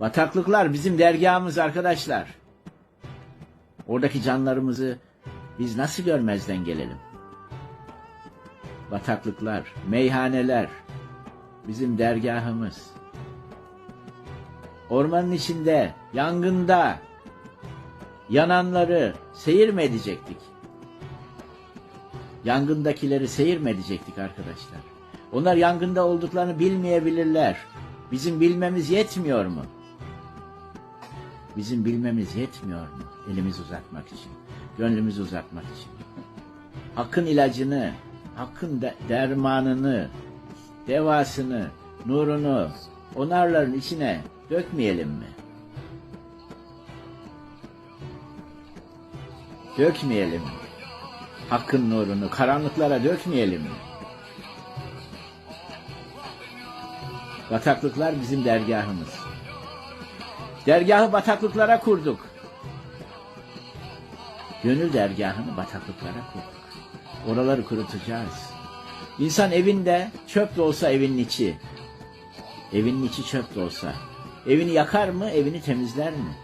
Bataklıklar bizim dergahımız arkadaşlar. Oradaki canlarımızı biz nasıl görmezden gelelim? Bataklıklar, meyhaneler bizim dergahımız. Ormanın içinde, yangında yananları seyir mi edecektik? Yangındakileri seyir mi edecektik arkadaşlar? Onlar yangında olduklarını bilmeyebilirler. Bizim bilmemiz yetmiyor mu? Bizim bilmemiz yetmiyor mu? Elimizi uzatmak için, gönlümüzü uzatmak için. Hakkın ilacını, hakkın de- dermanını, devasını, nurunu onarların içine dökmeyelim mi? Dökmeyelim mi? Hakkın nurunu karanlıklara dökmeyelim mi? Bataklıklar bizim dergahımız. Dergahı bataklıklara kurduk. Gönül dergahını bataklıklara kurduk. Oraları kurutacağız. İnsan evinde çöp de olsa evinin içi. Evinin içi çöp de olsa. Evini yakar mı, evini temizler mi?